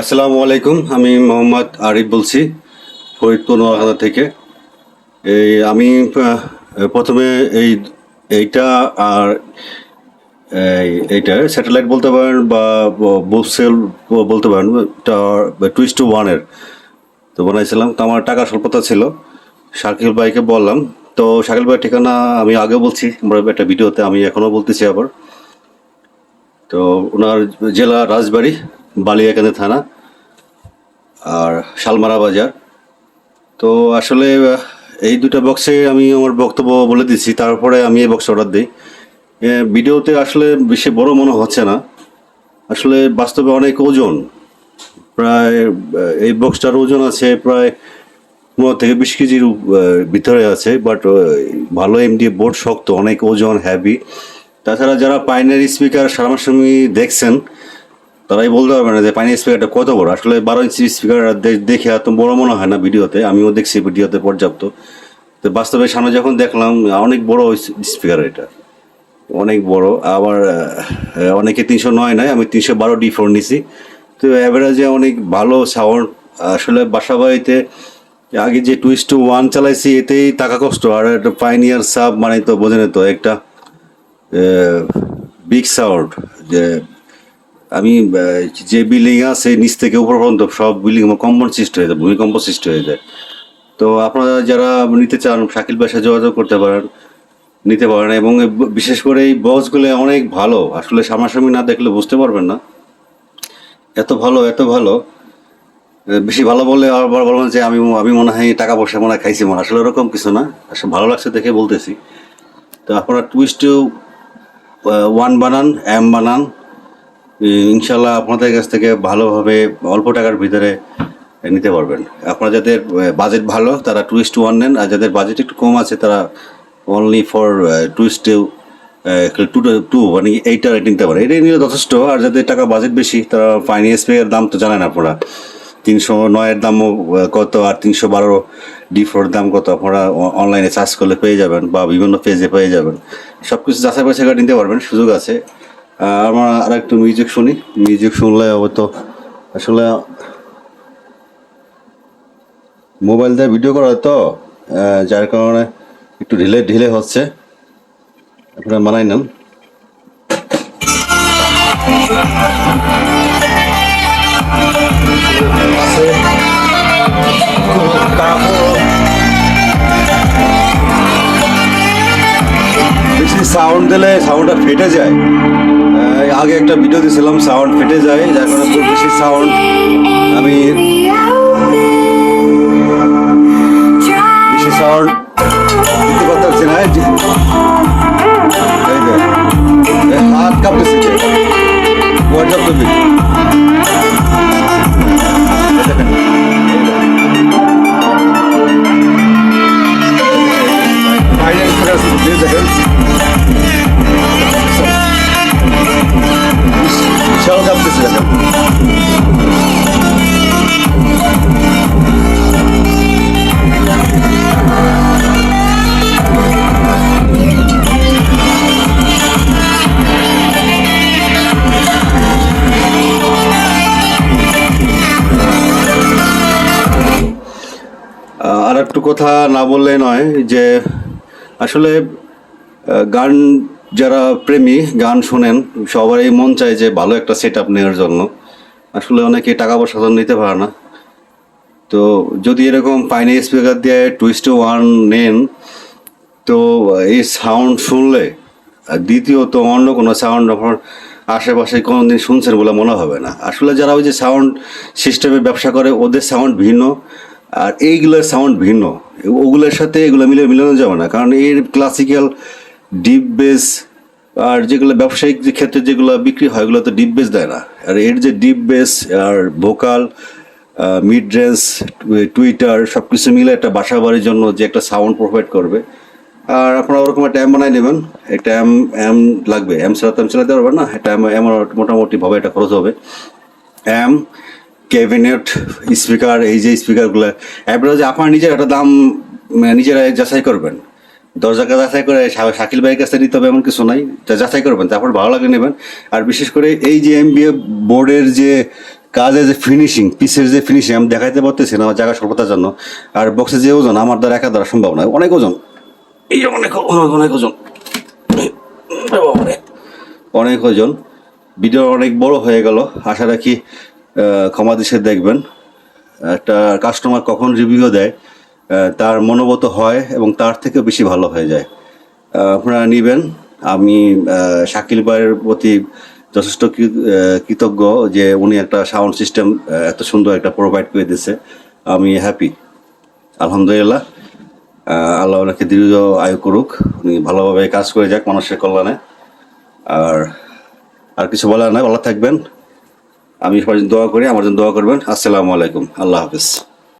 আসসালামু আলাইকুম, আমি মোহাম্মদ আরিফ বলছি, ফরিদপুর, নোয়াখালী থেকে। এই আমি প্রথমে এই, এইটা আর, এই, এইটা স্যাটেলাইট বলতে পারেন বা বুসেল বলতে পারেন টুইস্ট টু ওয়ানের। তো বানাইছিলাম, তো আমার টাকা স্বল্পতা ছিল। শাকিল ভাইকে বললাম, তো শাকিল ভাইয়ের ঠিকানা আমি আগে বলছি, আমরা একটা ভিডিওতে আমি এখনও বলতেছি আবার। তো ওনার জেলা রাজবাড়ি বালিয়াকান্দি থানা আর শালমারা বাজার। তো আসলে এই দুটো বক্সে আমি আমার বক্তব্য বলে দিচ্ছি তারপরে আমি এই বক্স অর্ডার দিই। ভিডিওতে আসলে বেশি বড় মনে হচ্ছে না। আসলে বাস্তবে অনেক ওজন, প্রায় এই বক্সটার ওজন আছে প্রায় পনেরো থেকে বিশ কেজির ভিতরে আছে বাট ভালো এমডি বোর্ড শক্ত, অনেক ওজন হ্যাভি তাছাড়া যারা পাইনারি স্পিকার সামনাসামনি দেখছেন তারাই বলতে পারবে না যে পাইনের স্পিকারটা কত বড়। আসলে বারো ইঞ্চি স্পিকার দেখে এত বড় মনে হয় না ভিডিওতে, আমিও দেখছি ভিডিওতে পর্যাপ্ত। তো বাস্তবে সামনে যখন দেখলাম, অনেক বড় স্পিকার এটা। অনেক বড়, আবার অনেকে তিনশো নয় নয়, আমি তিনশো বারো ডি ফোর নিছি। তো অ্যাভারেজে অনেক ভালো সাউন্ড আসলে বাসা বাড়িতে আগে যে টুইস্ট টু ওয়ান চালাইছি, এতেই টাকা কষ্ট। আর একটা পাইনিয়ার সাব মানে তো বোঝেন তো একটা বিগ সাউন্ড যে আমি যে বিল্ডিং আছে, নিচ থেকে উপর পর্যন্ত সব বিল্ডিং কম্পন সৃষ্টি হয়ে যায়, ভূমিকম্প সৃষ্টি হয়ে যায়। তো আপনারা যারা নিতে চান, শাকিল বাসায় যোগাযোগ করতে পারেন, নিতে পারেন এবং বিশেষ করে এই বক্সগুলো অনেক ভালো। আসলে সামনাসামনি না দেখলে বুঝতে পারবেন না। এত ভালো এত ভালো। বেশি ভালো বললে আবার বলবেন যে, আমি আমি মনে হয় টাকা পয়সা মনে হয় খাইছি মনে আসলে ওরকম কিছু না। আসলে ভালো লাগছে দেখে বলতেছি। তো আপনারা টুইস্ট ওয়ান বানান এম বানান। ইনশাল্লাহ আপনাদের কাছ থেকে ভালোভাবে অল্প টাকার ভিতরে নিতে পারবেন। আপনারা যাদের বাজেট ভালো, তারা টুইস্ট ওয়ান নেন, আর যাদের বাজেট একটু কম আছে, তারা only for twist two two মানে এইটা রেট নিতে পারে এটাই নিলে যথেষ্ট, আর যাদের টাকা বাজেট বেশি, তারা ফাইন্যান্স পেয়ের দাম তো জানেন আপনারা। তিনশো নয়ের দামও কত, আর তিনশো বারো ডি ফোর দাম কত, আপনারা অনলাইনে সার্চ করলে পেয়ে যাবেন, বা বিভিন্ন পেজে পেয়ে যাবেন। সব কিছু যাচাই বাছাই নিতে পারবেন, সুযোগ আছে। আমরা আর একটু মিউজিক শুনি। মিউজিক শুনলে হয়তো আসলে মোবাইল দিয়ে ভিডিও করা তো যার কারণে একটু ঢিলে ঢিলে হচ্ছে। আপনারা মানাই নেন। সাউন্ড দিলে সাউন্ডটা ফেটে যায়। আগে একটা ভিডিও দিয়েছিলাম সাউন্ড ফেটে যায় যার কারণে খুব বেশি সাউন্ড আমি দেখেন আর একটু কথা না বললে নয় যে আসলে গান যারা প্রেমী গান শোনেন, সবারই মন চায় যে ভালো একটা সেট আপ নেওয়ার জন্য। আসলে অনেকে টাকা পয়সা তো নিতে পারে না। তো যদি এরকম পাইনি স্পিকার দিয়ে টুইস্ট ওয়ান নেন, তো এই সাউন্ড শুনলে দ্বিতীয়ত অন্য কোনো সাউন্ড আপনার আশেপাশে কোনো দিন শুনছেন বলে মনে হবে না। আসলে যারা ওই যে সাউন্ড সিস্টেমে ব্যবসা করে, ওদের সাউন্ড ভিন্ন, আর এইগুলোর সাউন্ড ভিন্ন। ওগুলোর সাথে এগুলো মিলে মিলানো যাবে না, কারণ এর ক্লাসিক্যাল ডিপ বেস, আর যেগুলো ব্যবসায়িক যে ক্ষেত্রে যেগুলো বিক্রি হয় ওগুলো তো ডিপ বেস দেয় না। আর এর যে ডিপ বেস, আর ভোকাল মিড রেঞ্জ টুইটার সব কিছু মিলে একটা বাসা বাড়ির জন্য যে একটা সাউন্ড প্রোভাইড করবে। আর আপনারা ওরকম একটা অ্যাম বানাই নেবেন। একটা অ্যাম অ্যাম লাগবে। অ্যাম ছাড়া তো অ্যাম চালাতে পারবেন না। এটা অ্যাম মোটামুটি ভাবে এটা খরচ হবে। অ্যাম, ক্যাবিনেট, স্পিকার, এই যে স্পিকারগুলো। এবারে যে, আপনার নিজের একটা দাম মানে নিজেরা যাচাই করবেন। দরজাকে যাচাই করে শাকিল ভাইয়ের কাছে নিতে হবে এমন কিছু নাই। যাচাই করবেন তারপর ভালো লাগে নেবেন। আর বিশেষ করে এই যে এমবিএ বোর্ডের যে কাজের যে ফিনিশিং পিসের যে ফিনিশিং আমি দেখাইতে পারতেছি না আমার জায়গা স্বল্পতার জন্য। আর বক্সের যে ওজন আমার দ্বারা একা দ্বারা সম্ভব নয়। অনেক ওজন। এই যে অনেক অনেক ওজন। অনেক ওজন। ভিডিও অনেক বড় হয়ে গেল। আশা রাখি ক্ষমা দিশে দেখবেন। একটা কাস্টমার কখন রিভিউ দেয়? তার মনোবত হয় এবং তার থেকে বেশি ভালো হয়ে যায়। আপনারা নেবেন। আমি শাকিল ভাইয়ের প্রতি যথেষ্ট কৃতজ্ঞ যে উনি একটা সাউন্ড সিস্টেম এত সুন্দর একটা প্রোভাইড করে দিয়েছে। আমি হ্যাপি আলহামদুলিল্লাহ। আল্লাহ ওনাকে দীর্ঘ আয়ু করুক। উনি ভালোভাবে কাজ করে যাক মানুষের কল্যাণে। আর আর কিছু বলার নাই। ভালো থাকবেন। আমি জন্য দোয়া করি। আমার জন্য দোয়া করবেন। আসসালামু আলাইকুম। আল্লাহ হাফিজ।